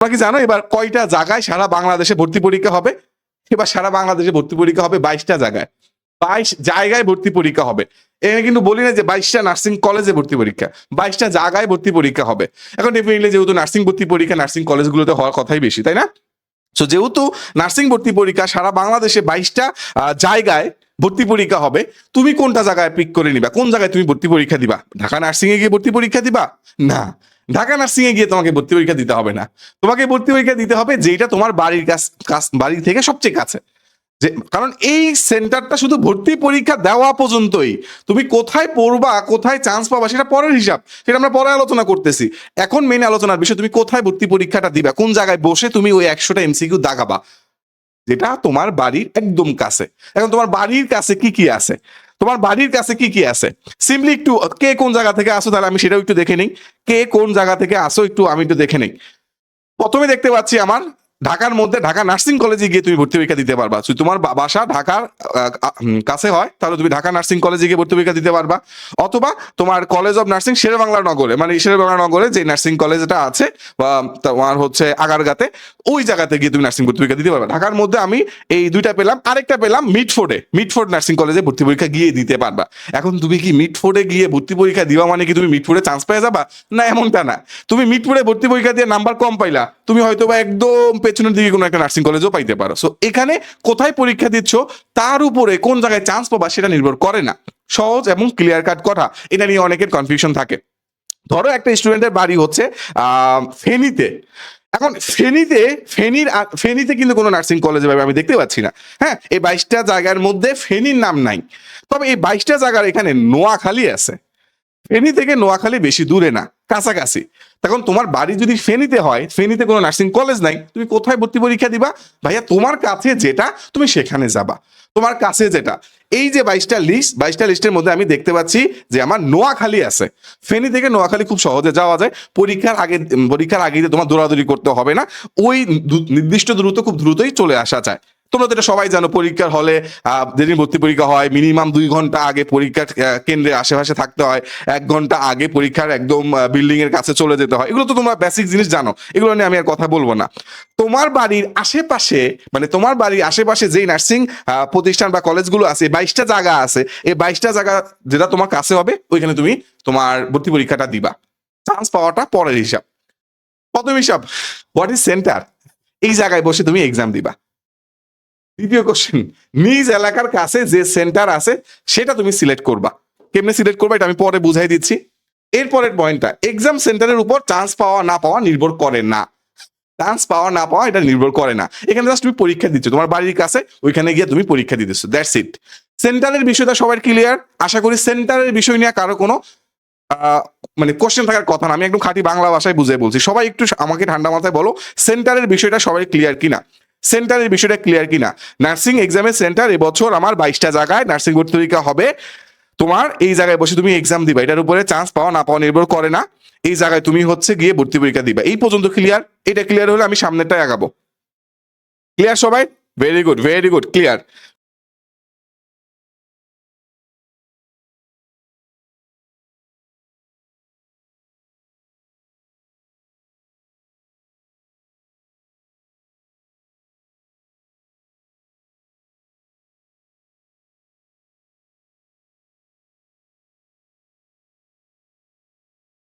তোমরা কি জানো? এবার কয়টা জায়গায় সারা বাংলাদেশে ভর্তি পরীক্ষা হবে? এবার সারা বাংলাদেশে ভর্তি পরীক্ষা হবে বাইশটা জায়গায়। বাইশ জায়গায় ভর্তি পরীক্ষা হবে। এখানে কিন্তু বলি না যে বাইশটা নার্সিং কলেজে ভর্তি পরীক্ষা। বাইশটা জায়গায় ভর্তি পরীক্ষা হবে। এখন ডেফিনেটলি যেহেতু নার্সিং ভর্তি পরীক্ষা, নার্সিং কলেজগুলোতে হওয়ার কথাই বেশি, তাই না? সো যেহেতু নার্সিং ভর্তি পরীক্ষা, সারা বাংলাদেশে বাইশটা জায়গায় ভর্তি পরীক্ষা হবে, তুমি কোনটা জায়গায় পিক করে নিবা? কোন জায়গায় তুমি ভর্তি পরীক্ষা দিবা? ঢাকা নার্সিংয়ে গিয়ে ভর্তি পরীক্ষা দিবা? না। ঢাকা নার্সিং এ গিয়ে তোমাকে ভর্তি পরীক্ষা দিতে হবে না। তোমাকে ভর্তি পরীক্ষা দিতে হবে যেটা তোমার বাড়ির কাছ বাড়ি থেকে সবচেয়ে কাছে। যে, কারণ এই সেন্টারটা শুধু ভর্তি পরীক্ষা দেওয়া পর্যন্তই। তুমি কোথায় পড়বা, কোথায় চান্স পাবা, সেটা পরের হিসাব। সেটা আমরা পরে আলোচনা করতেছি। এখন মেন আলোচনার বিষয়, তুমি কোথায় ভর্তি পরীক্ষাটা দিবা? কোন জায়গায় বসে তুমি ওই একশোটা এমসিকিউ দাগাবা? যেটা তোমার বাড়ির একদম কাছে। এখন তোমার বাড়ির কাছে কি কি আছে? তোমার বাড়ির কাছে কি কি আছে? সিম্পলি একটু, কে কোন জায়গা থেকে আসো তাহলে আমি সেটাও একটু দেখে নিই। কে কোন জায়গা থেকে আসো একটু আমি একটু দেখে নিই। প্রথমে দেখতে পাচ্ছি আমার ঢাকার মধ্যে ঢাকা নার্সিং কলেজে গিয়ে তুমি ভর্তি পরীক্ষা দিতে পারবা। তোমার বাসা ঢাকার কাছে হয়, তাহলে তুমি ঢাকা নার্সিং কলেজে গিয়ে ভর্তি পরীক্ষা দিতে পারবা। অথবা তোমার কলেজ অফ নার্সিং শেরেবাংলা নগরে মানে শেরেবাংলা নগরে যে নার্সিং কলেজটা আছে, বা তোমার হচ্ছে আগারগাতে, ওই জায়গাতে গিয়ে তুমি নার্সিং ভর্তি পরীক্ষা দিতে পারবা। ঢাকার মধ্যে আমি এই দুইটা পেলাম। আরেকটা পেলাম মিটফোর্ডে মিটফোর্ড নার্সিং কলেজে ভর্তি পরীক্ষা গিয়ে দিতে পারবা। এখন তুমি কি মিটফোর্ডে গিয়ে ভর্তি পরীক্ষা দিবা মানে কি তুমি মিটফোর্ডে চান্স পেয়ে যাবা? না, এমনটা না। তুমি মিটফোর্ডে ভর্তি পরীক্ষা দিয়ে নাম্বার কম পাইলা। তুমি হয়তো বা একদম পেছনের দিকে কোনো একটা নার্সিং কলেজও পাইতে পারো। সো এখানে কোথায় পরীক্ষা দিচ্ছ, তার উপরে কোন জায়গায় চান্স পাবা সেটা নির্ভর করে না। সহজ এবং ক্লিয়ার কাট কথা। এটা নিয়ে অনেকের কনফিউশন থাকে। ধরো একটা স্টুডেন্টের বাড়ি হচ্ছে ফেনীতে। এখন ফেনীতে, ফেনীর ফেনীতে কিন্তু কোনো নার্সিং কলেজে ভাবে আমি দেখতে পাচ্ছি না। হ্যাঁ এই বাইশটা জায়গার মধ্যে ফেনীর নাম নাই। তবে এই বাইশটা জায়গার এখানে নোয়াখালী আছে। ফেনী থেকে নোয়াখালী বেশি দূরে না। কাছাকাছি। তখন তোমার বাড়ি যদি ফেনীতে হয়, ফেনীতে কোনো নার্সিং কলেজ নাই, তুমি কোথায় ভর্তি পরীক্ষা দিবা? ভাইয়া, তোমার কাছে যেটা, তুমি সেখানে যাবা। তোমার কাছে যেটা। এই যে বাইশটা লিস্ট বাইশটা লিস্টের মধ্যে আমি দেখতে পাচ্ছি যে আমার নোয়াখালী আছে। ফেনী থেকে নোয়াখালী খুব সহজে যাওয়া যায়। পরীক্ষার আগে পরীক্ষার আগে তোমার দৌড়াদৌড়ি করতে হবে না, ওই নির্দিষ্ট দ্রুত খুব দ্রুতই চলে আসা যায়। তোমরা তো এটা সবাই জানো পরীক্ষার হলে যেদিন ভর্তি পরীক্ষা হয় মিনিমাম দুই ঘণ্টা আগে পরীক্ষার আহ, কেন্দ্রে আশেপাশে থাকতে হয় এক ঘণ্টা আগে পরীক্ষার একদম বিল্ডিং এর কাছে চলে যেতে হয়। এগুলো তো তোমরা বেসিক জিনিস জানো এগুলো নিয়ে আমি আর কথা বলব না। তোমার বাড়ির আশেপাশে মানে তোমার বাড়ির আশেপাশে যেই নার্সিং প্রতিষ্ঠান বা কলেজগুলো আছে বাইশটা জায়গা আছে এই বাইশটা জায়গা যেটা তোমার কাছে হবে ওইখানে তুমি তোমার ভর্তি পরীক্ষাটা দিবা। চান্স পাওয়াটা পরের হিসাব। প্রথম হিসাব হোয়াট ইজ সেন্টার এই জায়গায় বসে তুমি এক্সাম দিবা। দ্বিতীয় কোশ্চেন নিজ এলাকার কাছে যে সেন্টার আছে, সেটা তুমি সিলেক্ট করবা। কেমনে সিলেক্ট করবা এটা আমি পরে বুঝাই দিচ্ছি। এরপরের পয়েন্টটা এক্সাম সেন্টারের উপর চান্স পাওয়া না পাওয়া নির্ভর করে না। চান্স পাওয়া না পাওয়া এটা নির্ভর করে না। এখানে জাস্ট তুমি পরীক্ষা দিচ্ছ, তোমার বাড়ির কাছে, ওইখানে গিয়ে তুমি পরীক্ষা দিতেছো দ্যাটস ইট সেন্টারের বিষয়টা সবার ক্লিয়ার আশা করি সেন্টারের বিষয় নিয়ে কারও কোনো মানে কোশ্চেন থাকার কথা না। আমি একদম খাঁটি বাংলা ভাষায় বুঝে বলছি। সবাই একটু আমাকে ঠান্ডা মাথায় বলো সেন্টারের বিষয়টা সবাই ক্লিয়ার কিনা? সেন্টারের বিষয়টা ক্লিয়ার কিনা? নার্সিং এক্সামের সেন্টার এবছর আমার বাইশটা জায়গায় নার্সিং ভর্তি পরীক্ষা হবে। তোমার এই জায়গায় বসে তুমি এক্সাম দিবা। এটার উপরে চান্স পাওয়া না পাওয়া নির্ভর করে না। এই জায়গায় তুমি হচ্ছে গিয়ে ভর্তি পরীক্ষা দিবা। এই পর্যন্ত ক্লিয়ার এটা ক্লিয়ার হলে আমি সামনেটাই আগাবো। ক্লিয়ার সবাই? Very good very good clear